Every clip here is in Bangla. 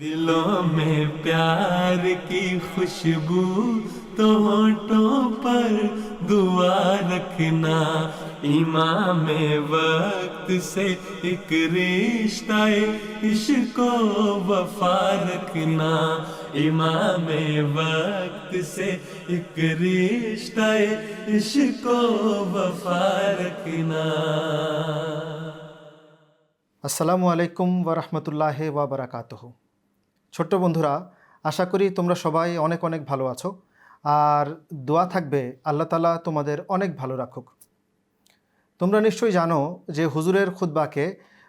دلوں میں پیار کی خوشبو تو ہونٹوں پر دعا رکھنا۔ امام وقت سے ایک رشتہ عشق و وفا رکھنا۔ امام وقت سے ایک رشتہ عشق و وفا رکھنا۔ السلام علیکم ورحمۃ اللہ وبرکاتہ۔ ছোট্ট বন্ধুরা, আশা করি তোমরা সবাই অনেক অনেক ভালো আছো। আর দোয়া থাকবে, আল্লাহ তালা তোমাদের অনেক ভালো রাখুক। তোমরা নিশ্চয়ই জানো যে হুজুরের খুতবাকে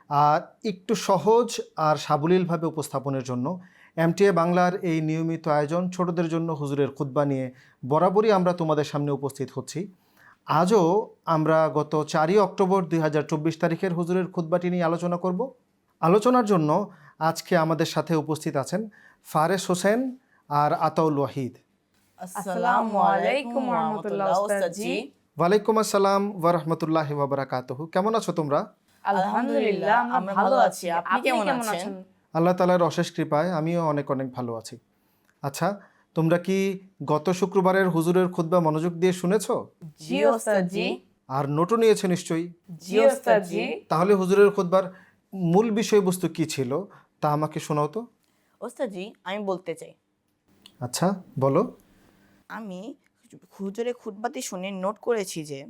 আর একটু সহজ আর সাবলীলভাবে উপস্থাপনের জন্য এমটিএ বাংলার এই নিয়মিত আয়োজন ছোটদের জন্য হুজুরের খুতবা নিয়ে বরাবরই আমরা তোমাদের সামনে উপস্থিত হচ্ছি। আজও আমরা গত চারই অক্টোবর দুই হাজার চব্বিশ তারিখের হুজুরের খুতবাটি নিয়ে আলোচনা করব। আলোচনার জন্য আজকে আমাদের সাথে উপস্থিত আছেন ফারেস হোসেন আর আতাউল ওয়াহিদ। ওয়ালাইকুম আসসালাম ওরহমতুল্লাহ ওবরাকাতহু কেমন আছো তোমরা? আলহামদুলিল্লাহ আমরা ভালো আছি। আপনি কেমন আছেন? আল্লাহ তালার অশেষ কৃপায় আমিও অনেক অনেক ভালো আছি। আচ্ছা তোমরা কি গত শুক্রবারের হুজুরের খুতবা মনোযোগ দিয়ে শুনেছো? জি ওস্তাদজি আর নোটও নিয়েছো নিশ্চয়ই? জি ওস্তাদজি তাহলে হুজুরের খুতবার মূল বিষয়বস্তু কি ছিল? তা আমাকে শোনাও তো। ওস্তাজি আমি বলতে চাই। আচ্ছা বলো। আমি হুজুরে খুতবাতি শুনে নোট করেছি যে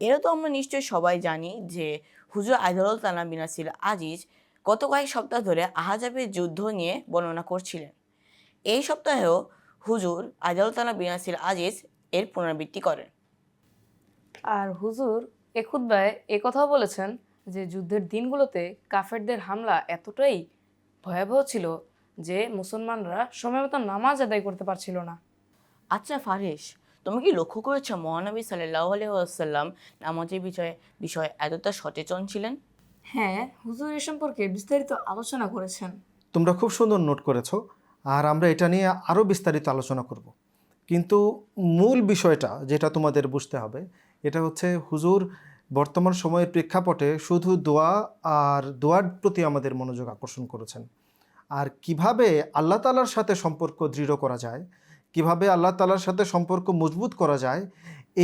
এরা তো আমরা নিশ্চয়ই সবাই জানি যে হুজুর আইদুল তালা বিনাসির আজিজ গত কয়েক সপ্তাহ ধরে আহাজাবের যুদ্ধ নিয়ে বর্ণনা করছিলেন। এই সপ্তাহেও হুজুর আইদুল তালা বিনাসির আজিজ এর পুনরাবৃত্তি করেন। আর হুজুর এ খুদ্বায় এ কথাও বলেছেন যে যুদ্ধের দিনগুলোতে কাফেরদের হামলা এতটাই ভয়াবহ ছিল যে মুসলমানরা সময় মতো নামাজ আদায় করতে পারছিল না। আচ্ছা ফারেশ তুমি কি লক্ষ্য করেছ মহানবী সাল্লাহ আলহাম নামাজের বিষয়ে বিষয়ে এতটা সচেতন ছিলেন? হ্যাঁ হুজুর এ সম্পর্কে বিস্তারিত আলোচনা করেছেন। তোমরা খুব সুন্দর নোট করেছ আর আমরা এটা নিয়ে আরও বিস্তারিত আলোচনা করব। কিন্তু মূল বিষয়টা যেটা তোমাদের বুঝতে হবে এটা হচ্ছে হুজুর বর্তমান সময়ের প্রেক্ষাপটে শুধু দোয়া আর দোয়ার প্রতি আমাদের মনোযোগ আকর্ষণ করেছেন। আর কীভাবে আল্লাহ তালার সাথে সম্পর্ক দৃঢ় করা যায় কীভাবে আল্লাহ তালার সাথে সম্পর্ক মজবুত করা যায়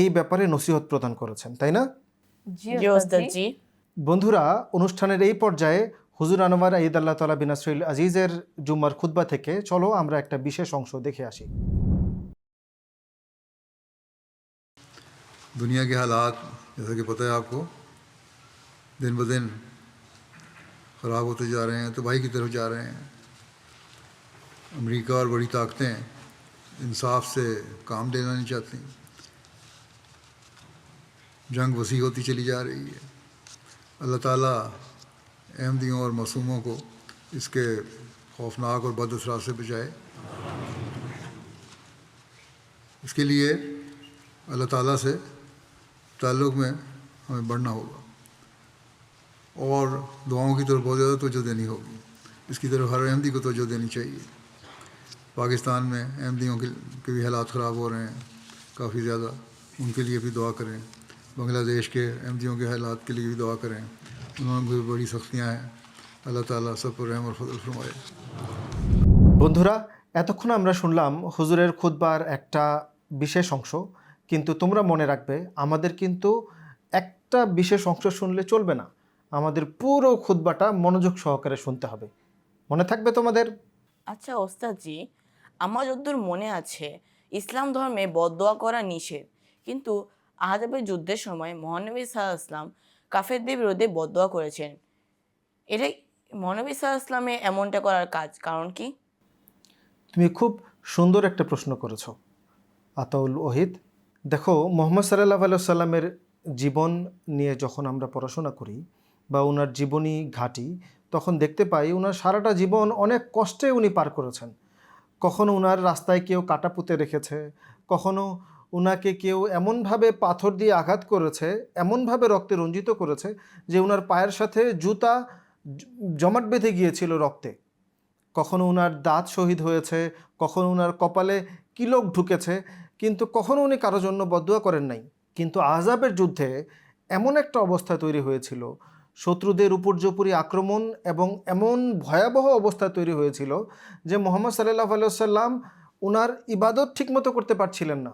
এই ব্যাপারে নসিহত প্রদান করেছেন তাই না? বন্ধুরা অনুষ্ঠানের এই পর্যায়ে হুজুর আনোয়ার ঈদ আল্লাহ তালা বিনাসরুল আজিজের জুম্মার খুদ্া থেকে চলো আমরা একটা বিশেষ অংশ দেখে আসি। দুনিয়া কে হালাত جیسا کہ پتہ ہے آپ کو، دن بہ دن خراب ہوتے جا رہے ہیں، تباہی کی طرف جا رہے ہیں۔ امریکہ اور بڑی طاقتیں انصاف سے کام لینا نہیں چاہتی۔ جنگ وسیع ہوتی چلی جا رہی ہے۔ اللہ تعالیٰ احمدیوں اور معصوموں کو اس کے خوفناک اور بد اثرات سے بچائے۔ اس کے لیے اللہ تعالیٰ سے ताल्लुक़ में हमें बढ़ना होगा और दुआओं की तरफ बहुत ज़्यादा तवज्जो देनी होगी इसकी तरफ हर अहमदी को तवज्जो देनी चाहिए पाकिस्तान में अहमदियों के, के भी हालात ख़राब हो रहे हैं काफ़ी ज़्यादा उनके लिए भी दुआ करें बांग्लादेश के अहमदियों के हालात के लिए भी दुआ करें उन्होंने भी बड़ी सख्तियाँ हैं अल्लाह ताला सब पर रहम और फजल फरमाए বন্ধুরা এতক্ষণ আমরা শুনলাম হুজুরের খুতবার একটা বিশেষ অংশ কিন্তু তোমরা মনে রাখবে আমাদের কিন্তু একটা বিশেষ অংশ শুনলে চলবে না। আমাদের পুরো খুতবাটা মনোযোগ সহকারে শুনতে হবে। মনে থাকবে তোমাদের? আচ্ছা ওস্তাদজি আমার যদ্দূর মনে আছে ইসলাম ধর্মে বদদোয়া করা নিষেধ। কিন্তু আহাজাবের যুদ্ধের সময় মহানবী সাহা ইসলাম কাফেরদের বিরুদ্ধে বদদোয়া করেছেন। এটাই মহানবী সাহা ইসলামে এমনটা করার কাজ কারণ কি? তুমি খুব সুন্দর একটা প্রশ্ন করেছ। আতাউল ওহিদ দেখো, মোহাম্মদ সাল্লাহ আলাইসাল্লামের জীবন নিয়ে যখন আমরা পড়াশোনা করি বা ওনার জীবনী ঘাটি, তখন দেখতে পাই ওনার সারাটা জীবন অনেক কষ্টে উনি পার করেছেন। কখনো ওনার রাস্তায় কেউ কাটা পুঁতে রেখেছে, কখনো ওনাকে কেউ এমনভাবে পাথর দিয়ে আঘাত করেছে, এমনভাবে রক্তে রঞ্জিত করেছে যে ওনার পায়ের সাথে জুতা জমাট বেঁধে গিয়েছিল রক্তে। কখনো ওনার দাঁত শহীদ হয়েছে, কখনো ওনার কপালে কিলক ঢুকেছে কিন্তু কখনো উনি কারোর জন্য বদুয়া করেন নাই। কিন্তু আজাবের যুদ্ধে এমন একটা অবস্থা তৈরি হয়েছিল। শত্রুদের উপর্যুপরি আক্রমণ এবং এমন ভয়াবহ অবস্থা তৈরি হয়েছিল যে মোহাম্মদ সাল্লাহ আলাইসাল্লাম ওনার ইবাদত ঠিকমতো করতে পারছিলেন না।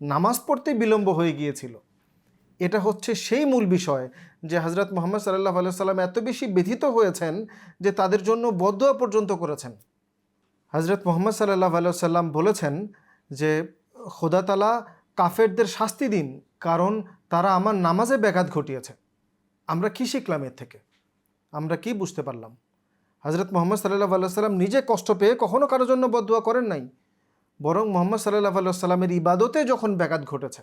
নামাজ পড়তে বিলম্ব হয়ে গিয়েছিল। এটা হচ্ছে সেই মূল বিষয় যে হজরত মোহাম্মদ সাল্লাহ আলাইসাল্লাম এত বেশি ব্যথিত হয়েছেন যে তাদের জন্য বদয়া পর্যন্ত করেছেন। হজরত মোহাম্মদ সাল্লাহ আলাইসাল্লাম বলেছেন যে খোদাতালা কাফেরদের শাস্তি দিন, কারণ তারা আমার নামাজে ব্যাঘাত ঘটিয়েছে। আমরা কি শিখলাম এর থেকে? আমরা কি বুঝতে পারলাম? হজরত মোহাম্মদ সাল্লাহ আলাইসাল্লাম নিজে কষ্ট পেয়ে কখনও কারোর জন্য বদুয়া করেন নাই। বরং মোহাম্মদ সাল্লাহ আলাইসাল্লামের ইবাদতে যখন ব্যাঘাত ঘটেছে,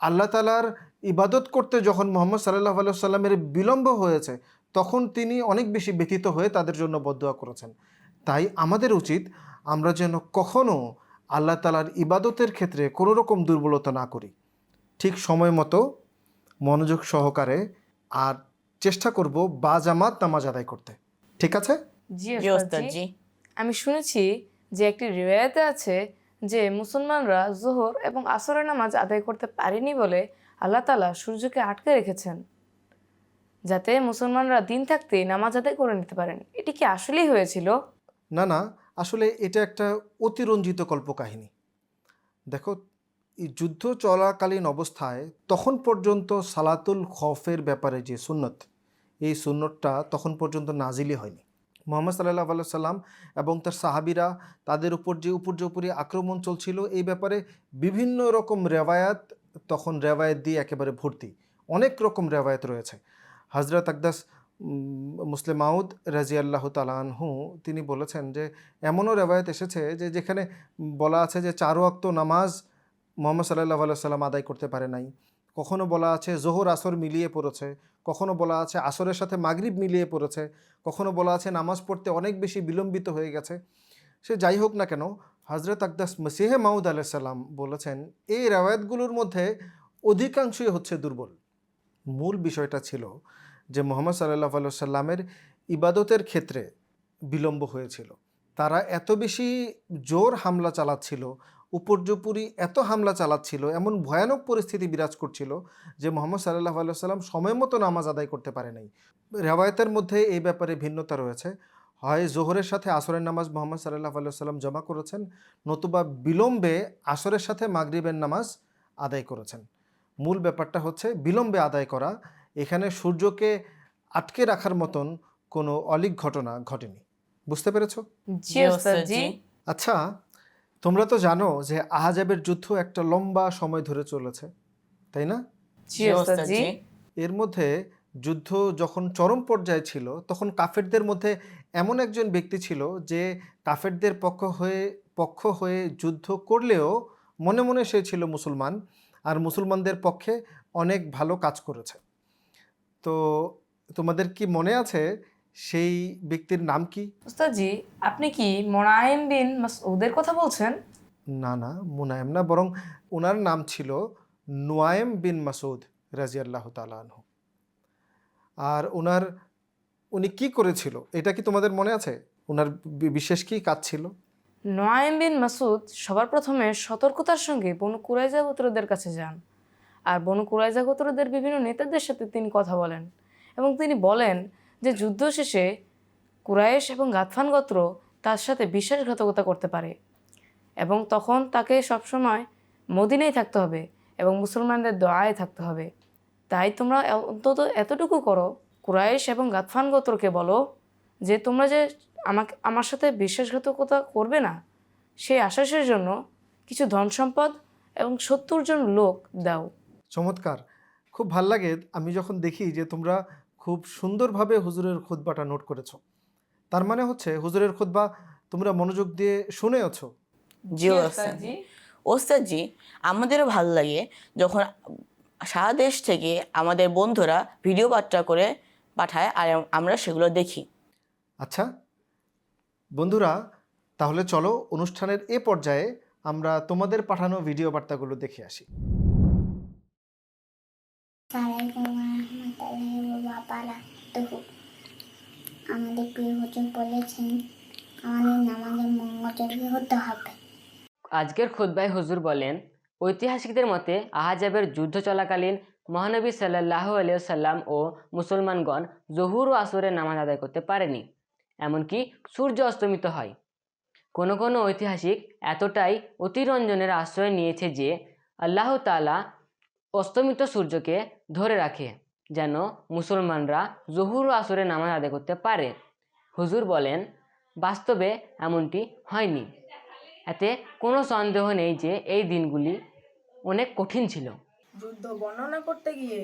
আল্লাহ তালার ইবাদত করতে যখন মোহাম্মদ সাল্লাহ আল্লাহ সাল্লামের বিলম্ব হয়েছে, তখন তিনি অনেক বেশি ব্যথিত হয়ে তাদের জন্য বদুয়া করেছেন। তাই আমাদের উচিত আমরা যেন কখনও আল্লাহ তালার ইবাদতের ক্ষেত্রে কোনো রকম দুর্বলতা না করি। ঠিক সময় মতো মনোযোগ সহকারে আর চেষ্টা করব বা জামাত নামাজ আদায় করতে। ঠিক আছে? জি আমি শুনেছি যে একটি রিওয়ায়তে আছে যে মুসলমানরা জোহর এবং আসরের নামাজ আদায় করতে পারেনি বলে আল্লাহ তালা সূর্যকে আটকে রেখেছেন। যাতে মুসলমানরা দিন থাকতেই নামাজ আদায় করে নিতে পারেন। এটি কি আসলেই হয়েছিল? না না আসলে এটা একটা অতিরঞ্জিত কল্পকাহিনী। দেখো যুদ্ধ চলাকালীন অবস্থায় তখন পর্যন্ত সালাতুল খফের ব্যাপারে যে সুন্নত, এই সুন্নতটা তখন পর্যন্ত নাজিলি হয়নি। মোহাম্মদ সাল্লাহ আল্লাহ সাল্লাম এবং তার সাহাবিরা তাদের উপর যে উপর যে উপর্যুপরি আক্রমণ চলছিল, এই ব্যাপারে বিভিন্ন রকম রেওয়ায়াত তখন রেওয়ায়াত দিয়ে একেবারে ভর্তি। অনেক রকম রেওয়ায়াত রয়েছে। হজরত আকদাস মুসলিম মাউদ রাজি আল্লাহ তালানহু তিনি বলেছেন যে, এমনও রেওয়ায়ত এসেছে যে, যেখানে বলা আছে যে, চারো অক্ত নামাজ মোহাম্মদ সাল্লাহ সাল্লাম আদায় করতে পারে নাই। কখনো বলা আছে জোহর আসর মিলিয়ে পড়েছে, কখনো বলা আছে আসরের সাথে মাগরিব মিলিয়ে পড়েছে, কখনো বলা আছে নামাজ পড়তে অনেক বেশি বিলম্বিত হয়ে গেছে। সে যাই হোক না কেন হজরত আকদাস মসিহে মাউদ আলাইসাল্লাম বলেছেন, এই রেওয়ায়তগুলোর মধ্যে অধিকাংশই হচ্ছে দুর্বল। মূল বিষয়টা ছিল যে মোহাম্মদ সাল্লাহ সাল্লামের ইবাদতের ক্ষেত্রে বিলম্ব হয়েছিল। তারা এত বেশি জোর হামলা চালাচ্ছিল, উপর্যুপুরি এত হামলা চালাচ্ছিল, এমন ভয়ানক পরিস্থিতি বিরাজ করছিল যে মোহাম্মদ সাল্লাহ সাল্লাম সময় মতো নামাজ আদায় করতে পারে নাই। রেওয়ায়তের মধ্যে এই ব্যাপারে ভিন্নতা রয়েছে। হয় জোহরের সাথে আসরের নামাজ মোহাম্মদ সাল্লাহ সাল্লাম জমা করেছেন, নতুবা বিলম্বে আসরের সাথে মাগরিবের নামাজ আদায় করেছেন। মূল ব্যাপারটা হচ্ছে বিলম্বে আদায় করা এখানে সূর্যকে আটকে রাখার মতন কোনো অলিক ঘটনা ঘটেনি। বুঝতে পেরেছ? জি আচ্ছা তোমরা তো জানো যে আহাজাবের যুদ্ধ একটা লম্বা সময় ধরে চলেছে তাই না? জি। এর মধ্যে যুদ্ধ যখন চরম পর্যায়ে ছিল তখন কাফেরদের মধ্যে এমন একজন ব্যক্তি ছিল যে কাফেরদের পক্ষ হয়ে পক্ষ হয়ে যুদ্ধ করলেও মনে মনে সে ছিল মুসলমান আর মুসলমানদের পক্ষে অনেক ভালো কাজ করেছে। তো তোমাদের কি মনে আছে সেই ব্যক্তির নাম কি? ওস্তাদ জি আপনি কি মোনায়েম বিন মাসউদের কথা বলছেন? না না মুনায়েম না বরং ওনার নাম ছিল নোয়ায়েম বিন মাসুদ রাজিয়াল্লাহ তালানহু আর ওনার উনি কি করেছিল? এটা কি তোমাদের মনে আছে? ওনার বিশেষ কি কাজ ছিল? নোয়াইম বিন মাসুদ সবার প্রথমে সতর্কতার সঙ্গে বনু কুরাইজা গোত্রদের কাছে যান। আর বনু কুরাইজা গোত্রদের বিভিন্ন নেতাদের সাথে তিনি কথা বলেন এবং তিনি বলেন যে যুদ্ধ শেষে কুরাইশ এবং গাতফান গোত্র তার সাথে বিশ্বাসঘাতকতা করতে পারে এবং তখন তাকে সবসময় মদিনায় থাকতে হবে এবং মুসলমানদের দোয়ায় থাকতে হবে। তাই তোমরা অন্তত এতটুকু করো, কুরাইশ এবং গাতফান গোত্রকে বলো যে তোমরা যে আমাকে, আমার সাথে বিশ্বাসঘাতকতা করবে না, সেই আশ্বাসের জন্য কিছু ধন সম্পদ এবং সত্তর জন লোক দাও। চমৎকার। খুব ভালো লাগে আমি যখন দেখি যে তোমরা খুব সুন্দরভাবে হুজুরের খুতবাটা নোট করেছ। তার মানে হচ্ছে হুজুরের খুতবা তোমরা মনোযোগ দিয়ে শুনেওছো। জি ওস্তাদ ওস্তাদ জি আমাদেরও ভালো লাগে যখন সারা দেশ থেকে আমাদের বন্ধুরা ভিডিও বার্তা করে পাঠায় আর আমরা সেগুলো দেখি। আচ্ছা বন্ধুরা তাহলে চলো অনুষ্ঠানের এ পর্যায়ে আমরা তোমাদের পাঠানো ভিডিও বার্তাগুলো দেখে আসি। রহমতুল্লাহি বারাকাতুহু আমাদের প্রিয় হুজুর বলেছেন, আমাদের নামাজে মঙ্গলযোগী হতে হবে। আজকের খুতবায় হুজুর বলেন, ঐতিহাসিকদের মতে আহাজাবের যুদ্ধ চলাকালীন মহানবী সাল্লাহ আলিয়াল্লাম ও মুসলমানগণ জহুর ও আসরের নামাজ আদায় করতে পারেনি, এমনকি সূর্য অস্তমিত হয়। কোনো কোনো ঐতিহাসিক এতটাই অতিরঞ্জনের আশ্রয় নিয়েছে যে আল্লাহ তাআলা অস্তমিত সূর্যকে ধরে রাখে। যেন মুসলমানরা জহুর ও আসরে নামাজ আদায় করতে পারে। হুজুর বলেন, বাস্তবে এমনটি হয়নি। এতে কোনো সন্দেহ নেই যে এই দিনগুলি অনেক কঠিন ছিল। যুদ্ধ বর্ণনা করতে গিয়ে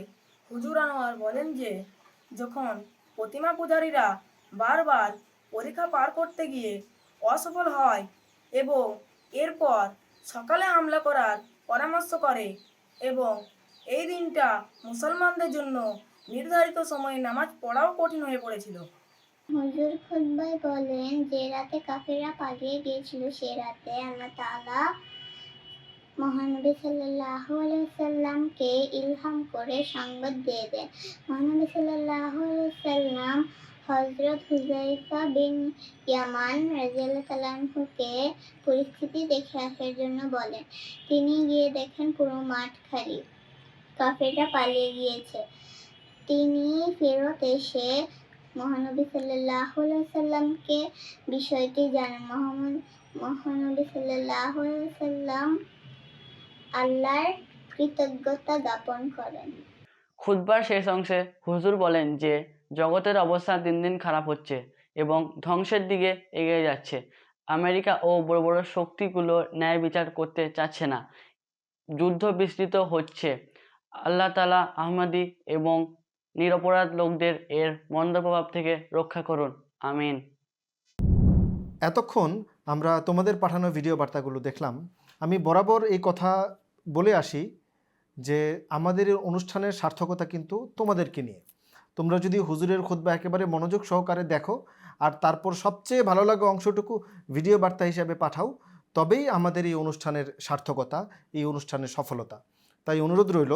হুজুর আনোয়ার বলেন যে, যখন প্রতিমা পূজারীরা বারবার পরীক্ষা পার করতে গিয়ে অসফল হয় এবং এরপর সকালে হামলা করার পরামর্শ করে এবং এই দিনটা মুসলমানদের জন্য নির্ধারিত সময়ে নামাজ পড়াও কঠিন হয়ে পড়েছিল। হুজুর খুতবায় বলেন, যে রাতে কাফেররা পালিয়ে গিয়েছিল, সে রাতে আল্লাহ তাআলা মহানবী সাল্লাল্লাহু আলাইহি সাল্লামকে ইলহাম করে সংবাদ দিয়ে দেন। মহানবী সাল্লাল্লাহু সাল্লাম হযরত হুযাইফা বিন ইয়ামান আনহুকে পরিস্থিতি দেখে আসার জন্য বলেন। তিনি গিয়ে দেখেন পুরো মাঠ খালি কাফেররা পালিয়ে গিয়েছে। তিনি ফেরত এসে মহানবী সাল্লাহ সাল্লামকে বিষয়টি জানান। মোহাম্মদ মহানবী সাল্লাহ সাল্লাম আল্লাহর কৃতজ্ঞতা জ্ঞাপন করেন। খুতবার শেষ অংশে হুজুর বলেন যে, জগতের অবস্থা দিন দিন খারাপ হচ্ছে এবং ধ্বংসের দিকে এগিয়ে যাচ্ছে। আমেরিকা ও বড় বড় শক্তিগুলো ন্যায় বিচার করতে চাচ্ছে না। যুদ্ধ বিস্তৃত হচ্ছে। আল্লাহ তালা আহমদি এবং নিরপরাধ লোকদের এর মন্দ প্রভাব থেকে রক্ষা করুন। আমিন। এতক্ষণ আমরা তোমাদের পাঠানো ভিডিও বার্তাগুলো দেখলাম। আমি বরাবর এই কথা বলে আসি যে আমাদের অনুষ্ঠানের সার্থকতা কিন্তু তোমাদেরকে নিয়ে। তোমরা যদি হুজুরের খুতবা একেবারে মনোযোগ সহকারে দেখো আর তারপর সবচেয়ে ভালো লাগা অংশটুকু ভিডিও বার্তা হিসাবে পাঠাও, তবেই আমাদের এই অনুষ্ঠানের সার্থকতা, এই অনুষ্ঠানের সফলতা। তাই অনুরোধ রইল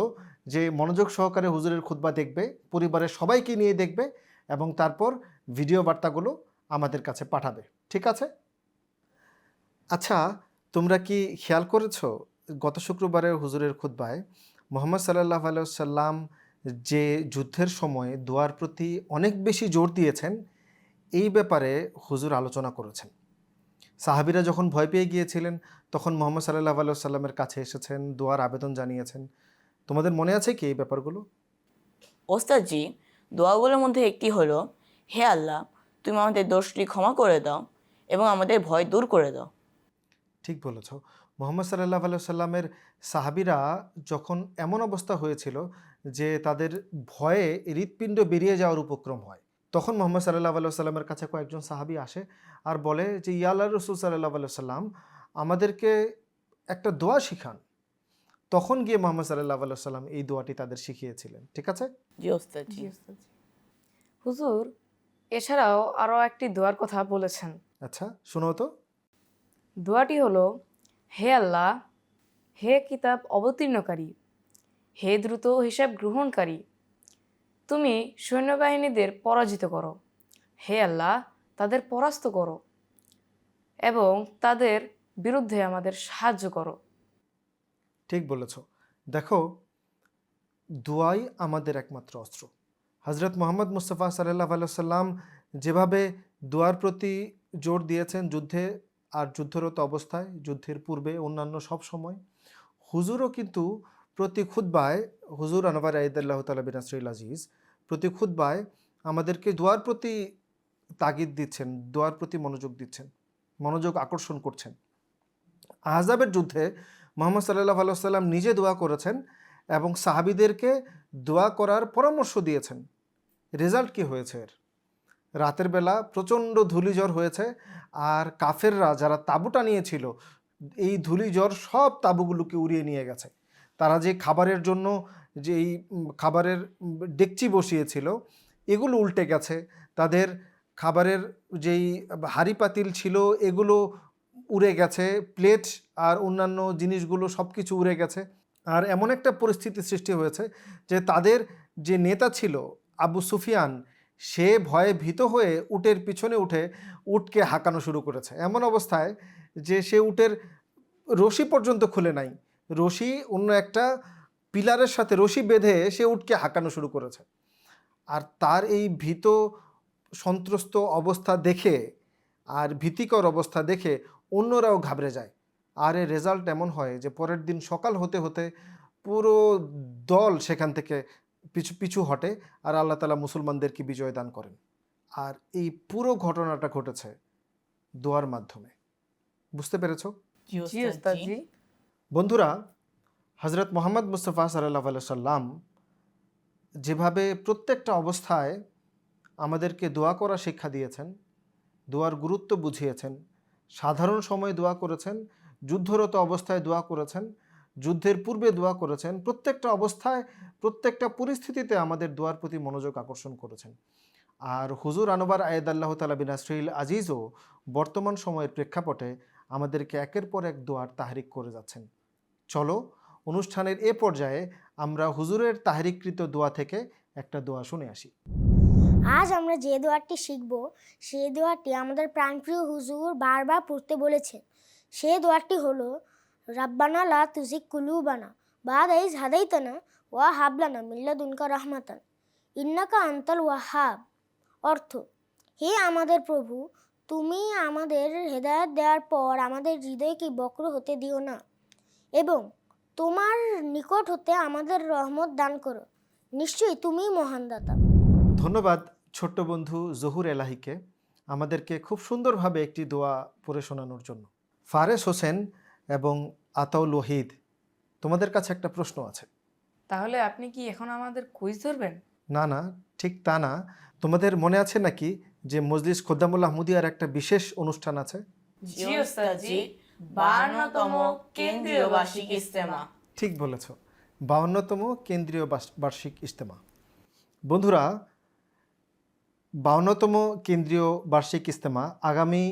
যে মনোযোগ সহকারে হুজুরের খুতবা দেখবে, পরিবারের সবাইকে নিয়ে দেখবে এবং তারপর ভিডিও বার্তাগুলো আমাদের কাছে পাঠাবে। ঠিক আছে? আচ্ছা তোমরা কি খেয়াল করেছ গত শুক্রবারের হুজুরের খুতবায় মোহাম্মদ সাল্লাহ সাল্লাম যে যুদ্ধের সময় দোয়ার প্রতি অনেক বেশি জোর দিয়েছেন, এই ব্যাপারে হুজুর আলোচনা করেছেন। সাহাবিরা যখন ভয় পেয়ে গিয়েছিলেন তখন মোহাম্মদ সাল্লাহ সাল্লামের কাছে এসেছেন দোয়ার আবেদন জানিয়েছেন। তোমাদের মনে আছে কি এই ব্যাপারগুলো? ওস্তাদজি দোয়াগুলোর মধ্যে একটি হলো হে আল্লাহ তুমি আমাদের দোষটি ক্ষমা করে দাও এবং আমাদের ভয় দূর করে দাও। ঠিক বলেছ। মোহাম্মদ সাল্লাহ সাল্লামের সাহাবিরা যখন এমন অবস্থা হয়েছিল যে তাদের ভয়ে হৃৎপিণ্ড বেরিয়ে যাওয়ার উপক্রম হয়। তখন মোহাম্মদ সাল্লাহ সাল্লামের কাছে কয়েকজন সাহাবি আসে আর বলে যে ইয়াল্লা রসুল সাল্লাহ সাল্লাম আমাদেরকে একটা দোয়া শিখান। তখন গিয়ে মোহাম্মদ সাল্লাহ সাল্লাম এই দোয়াটি তাদের শিখিয়েছিলেন। ঠিক আছে? হুজুর এছাড়াও আরও একটি দোয়ার কথা বলেছেন। আচ্ছা শোনো তো। দোয়াটি হলো হে আল্লাহ হে কিতাব অবতীর্ণকারী হে দ্রুত হিসাব গ্রহণকারী তুমি সৈন্যবাহিনীদের পরাজিত করো। হে আল্লাহ, তাদের পরাস্ত করো এবং তাদের বিরুদ্ধে আমাদের সাহায্য করো। ঠিক বলেছ। দেখো, দোয়াই আমাদের একমাত্র অস্ত্র। হজরত মোহাম্মদ মুস্তফা সাল্লাহ সাল্লাম যেভাবে দোয়ার প্রতি জোর দিয়েছেন যুদ্ধে আর যুদ্ধরত অবস্থায়, যুদ্ধের পূর্বে অন্যান্য সব সময়, হুজুরও কিন্তু প্রতি খুদ্বায় হুজুর আনবার আইদাল্লাহ তালা বিনাসরুল আজিজ প্রতি খুদ্বায় আমাদেরকে দোয়ার প্রতি তাগিদ দিচ্ছেন, দোয়ার প্রতি মনোযোগ দিচ্ছেন, মনোযোগ আকর্ষণ করছেন। আহজাবের যুদ্ধে মোহাম্মদ সাল্লাহ আলাইসাল্লাম নিজে দোয়া করেছেন এবং সাহাবিদেরকে দোয়া করার পরামর্শ দিয়েছেন। রেজাল্ট কি হয়েছে এর? রাতের বেলা প্রচণ্ড ধূলিজ্বর হয়েছে আর কাফেররা যারা তাঁবুটা নিয়েছিল এই ধূলিজ্বর সব তাঁবুগুলোকে উড়িয়ে নিয়ে গেছে। তারা যে খাবারের জন্য যে এই খাবারের ডেকচি বসিয়েছিল, এগুলো উল্টে গেছে। তাদের খাবারের যেই হাড়ি পাতিল ছিল, এগুলো উড়ে গেছে। প্লেট আর অন্যান্য জিনিসগুলো সব কিছু উড়ে গেছে। আর এমন একটা পরিস্থিতি সৃষ্টি হয়েছে যে তাদের যে নেতা ছিল আবু সুফিয়ান, সে ভয়ে ভীত হয়ে উটের পিছনে উঠে উটকে হাঁকানো শুরু করেছে। এমন অবস্থায় যে সে উটের রশি পর্যন্ত খুলে নাই। রশি অন্য একটা পিলারের সাথে রশি বেঁধে সে উঠকে হাঁকানো শুরু করেছে। আর তার এই ভীত সন্ত্রস্ত অবস্থা দেখে আর ভীতিকর অবস্থা দেখে অন্যরাও ঘাবড়ে যায়। আর এর রেজাল্ট এমন হয় যে পরের দিন সকাল হতে হতে পুরো দল সেখান থেকে পিছু পিছু হটে আর আল্লাহ তালা মুসলমানদেরকে বিজয় দান করেন। আর এই পুরো ঘটনাটা ঘটেছে দোয়ার মাধ্যমে। বুঝতে পেরেছ? বন্ধুরা হজরত মোহাম্মদ মুস্তফা সাল্লাহ সাল্লাম যেভাবে প্রত্যেকটা অবস্থায় আমাদেরকে দোয়া করা শিক্ষা দিয়েছেন, দোয়ার গুরুত্ব বুঝিয়েছেন, সাধারণ সময়ে দোয়া করেছেন, যুদ্ধরত অবস্থায় দোয়া করেছেন, যুদ্ধের পূর্বে দোয়া করেছেন, প্রত্যেকটা অবস্থায়, প্রত্যেকটা পরিস্থিতিতে আমাদের দোয়ার প্রতি মনোযোগ আকর্ষণ করেছেন। আর হুজুর আনোবার আয়েদ আল্লাহ তালা বিন আসরিল আজিজও বর্তমান সময়ের প্রেক্ষাপটে আমাদেরকে একের পর এক দোয়ার তাহারিক করে যাচ্ছেন। চলো অনুষ্ঠানের এ পর্যায়ে আমরা হুজুরের তাহরিককৃত দোয়া থেকে একটা দোয়া শুনে আসি। আজ আমরা যে দোয়াটি শিখব, সেই দোয়াটি আমাদের প্রাণপ্রিয় হুজুর বারবার পড়তে বলেছে। সেই দোয়াটি হলো, রাব্বানা লা তুজিক কুলুবানা বাদ আইজ হাদাইতানা ওয়া হাবলানা মিল্লাদুনকা রহমাতান ইন্নাকা আন্তাল ওয়াহাব। অর্থ, হে আমাদের প্রভু, তুমি আমাদের হেদায়ত দেওয়ার পর আমাদের হৃদয়কে বক্র হতে দিও না। এবং তোমার নিকট হতে আমাদের রহমত দান করো। নিশ্চয়ই তুমিই মহান দাতা। ধন্যবাদ ছোট্ট বন্ধু জহুর এলাহিকে আমাদেরকে খুব সুন্দরভাবে একটি দোয়া পড়ে শোনানোর জন্য। ফারেস হোসেন এবং আতাউল ওহিদ তোমাদের কাছে একটা প্রশ্ন আছে। তাহলে আপনি কি এখন আমাদের কুইজ ধরবেন? না না ঠিক তা না। তোমাদের মনে আছে নাকি যে মজলিস খোদ্দামুল্লাহ মুদিয়ার একটা বিশেষ অনুষ্ঠান আছে? জি বায়ান্নতম কেন্দ্রীয় বার্ষিক ইস্তেমা ঠিক বলেছ। বাউন্নতম কেন্দ্রীয় বার্ষিক ইজতেমা। বন্ধুরা বাউন্নতম কেন্দ্রীয় বার্ষিক ইজতেমা আগামী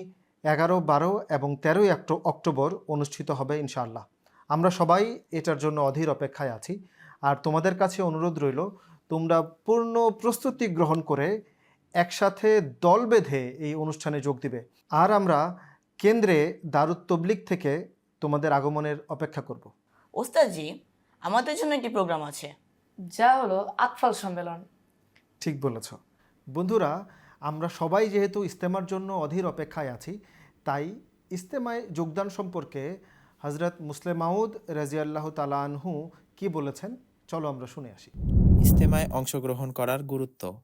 এগারো, বারো এবং তেরোই অক্টোবর অনুষ্ঠিত হবে ইনশাআল্লাহ। আমরা সবাই এটার জন্য অধীর অপেক্ষায় আছি। আর তোমাদের কাছে অনুরোধ রইল, তোমরা পূর্ণ প্রস্তুতি গ্রহণ করে একসাথে দল বেঁধে এই অনুষ্ঠানে যোগ দিবে। আর আমরা কেন্দ্রে দারুত তবলিক থেকে তোমাদের আগমনের অপেক্ষা করব। ওস্তাদজি আমাদের জন্য একটি প্রোগ্রাম আছে। যা হলো আতফাল সম্মেলন। ঠিক বলেছ। বন্ধুরা আমরা সবাই যেহেতু ইস্তেমার জন্য অধীর অপেক্ষায় আছি তাই ইস্তেমায় যোগদান সম্পর্কে হজরত মুসলিম মাউদ রাজিয়াল্লাহ তালা আনহু কি বলেছেন চলো আমরা শুনে আসি। ইস্তেমায় অংশগ্রহণ করার গুরুত্ব।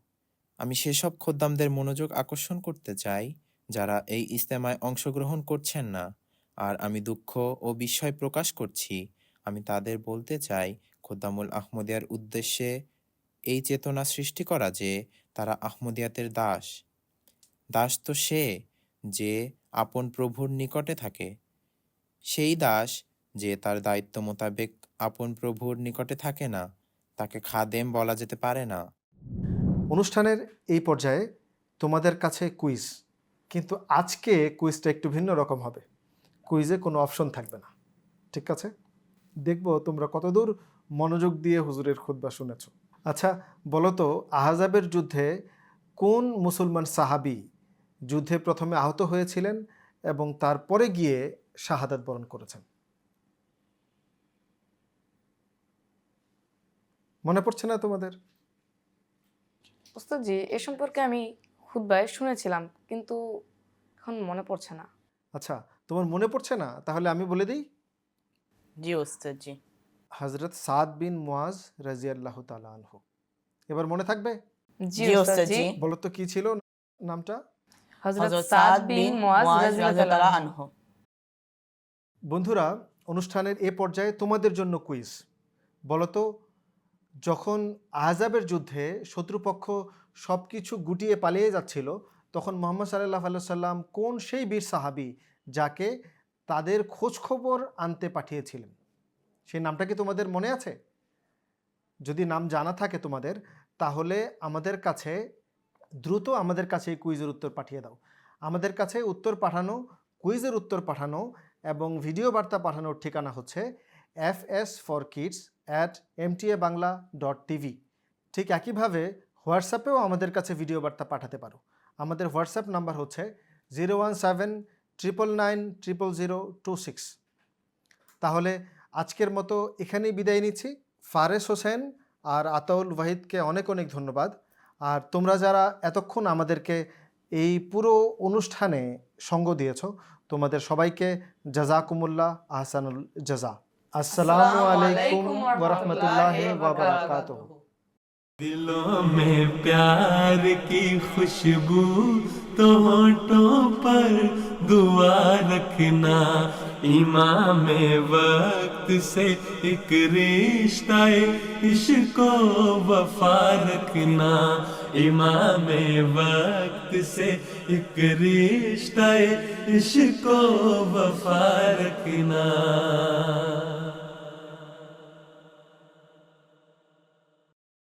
আমি সেসব খোদ্দামদের মনোযোগ আকর্ষণ করতে চাই যারা এই ইস্তেমায় অংশগ্রহণ করছেন না। আর আমি দুঃখ ও বিস্ময় প্রকাশ করছি। আমি তাদের বলতে চাই, খোদ্দামুল আহমদিয়ার উদ্দেশ্যে এই চেতনা সৃষ্টি করা যে, তারা আহমদিয়াতের দাস। দাস তো সে যে আপন প্রভুর নিকটে থাকে। সেই দাস যে তার দায়িত্ব মোতাবেক আপন প্রভুর নিকটে থাকে না, তাকে খাদেম বলা যেতে পারে না। অনুষ্ঠানের এই পর্যায়ে তোমাদের কাছে কুইজ। কিন্তু আজকে কুইজটা একটু ভিন্ন রকম হবে। কুইজে কোনো অপশন থাকবে না। ঠিক আছে? দেখব তোমরা কতদূর মনোযোগ দিয়ে হুজুরের খুতবা শুনেছ। আচ্ছা বলো তো আহজাবের যুদ্ধে কোন মুসলমান সাহাবি যুদ্ধে প্রথমে আহত হয়েছিলেন এবং তারপরে গিয়ে শাহাদাত বরণ করেছেন? মনে পড়ছে না তোমাদের? জি এ সম্পর্কে আমি খুদ্বায় শুনেছিলাম কিন্তু এখন মনে পড়ছে না। আচ্ছা তোমার মনে পড়ছে না? তাহলে আমি বলে দিই। জি ওস্তাদ জি। হজরত সাদ বিন মুয়াজ রাজিয়াল্লাহ তালা আনহু। এবার মনে থাকবে? জি ওস্তাদ জি। বলো তো কি ছিল নামটা? হযরত হযরত সাদ বিন মুয়াজ রাদিয়াল্লাহু রাদিয়াল্লাহু তাআলা আনহু। বন্ধুরা অনুষ্ঠানের এ পর্যায়ে তোমাদের জন্য কুইজ বলো তো যখন আহজাবের যুদ্ধে শত্রুপক্ষ সব কিছু গুটিয়ে পালিয়ে যাচ্ছিল, তখন মোহাম্মদ সাল্লাহ সাল্লাম কোন সেই বীর সাহাবি যাকে তাদের খোঁজখবর আনতে পাঠিয়েছিলেন? সেই নামটা কি তোমাদের মনে আছে? যদি নাম জানা থাকে তোমাদের, তাহলে আমাদের কাছে, দ্রুত আমাদের কাছে এই কুইজের উত্তর পাঠিয়ে দাও। আমাদের কাছে উত্তর পাঠানো, কুইজের উত্তর পাঠানো এবং ভিডিও বার্তা পাঠানোর ঠিকানা হচ্ছে F S for kids at MTA Bangla dot TV ঠিক একইভাবে হোয়াটসঅ্যাপেও আমাদের কাছে ভিডিও বার্তা পাঠাতে পারো। আমাদের হোয়াটসঅ্যাপ নাম্বার হচ্ছে zero one seven triple nine triple zero two six তাহলে আজকের মতো এখানেই বিদায় নিচ্ছি। ফারেস হোসেন আর আতাউল ওয়াহিদকে অনেক অনেক ধন্যবাদ। আর তোমরা যারা এতক্ষণ আমাদেরকে এই পুরো অনুষ্ঠানে সঙ্গ দিয়েছ, তোমাদের সবাইকে জাজাকুমুল্লাহ আহসানুল জাজা। السلام علیکم ورحمۃ اللہ وبرکاتہ۔ دلوں میں پیار کی خوشبو تو ہونٹوں پر دعا رکھنا۔ امام وقت سے ایک رشتہ عشق و وفا رکھنا۔ امام وقت سے ایک رشتہ عشق و وفا رکھنا۔